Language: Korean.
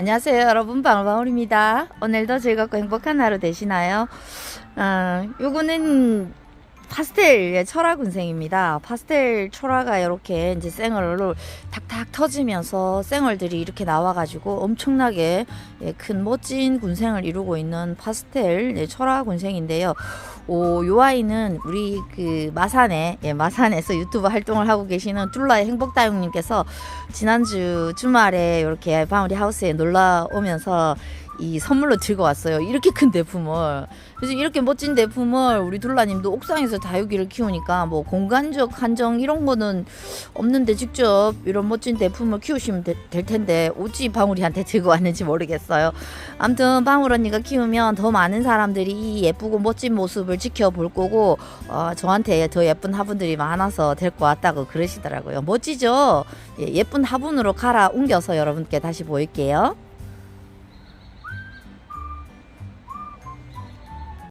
안녕하세요 여러분. 방울방울입니다. 오늘도 즐겁고 행복한 하루 되시나요? 어, 요거는 파스텔의 철화 군생입니다. 파스텔 철화가 이렇게 이제 생얼로 탁탁 터지면서 생얼들이 이렇게 나와가지고 엄청나게 예, 큰 멋진 군생을 이루고 있는 파스텔 예, 철화 군생인데요. 오, 요 아이는 우리 그 마산에 예, 마산에서 유튜브 활동을 하고 계시는 툴라의 행복다육님께서 지난주 주말에 이렇게 방울이 하우스에 놀러 오면서 이 선물로 들고 왔어요. 이렇게 큰 대품을. 그래서 이렇게 멋진 대품을 우리 둘라님도 옥상에서 다육이를 키우니까 뭐 공간적 한정 이런 거는 없는데 직접 이런 멋진 대품을 키우시면 되- 될 텐데 어찌 방울이한테 들고 왔는지 모르겠어요. 아무튼 방울 언니가 키우면 더 많은 사람들이 이 예쁘고 멋진 모습을 지켜볼 거고 어, 저한테 더 예쁜 화분들이 많아서 데리고 왔다고 그러시더라고요. 멋지죠? 예, 예쁜 화분으로 갈아 옮겨서 여러분께 다시 보일게요.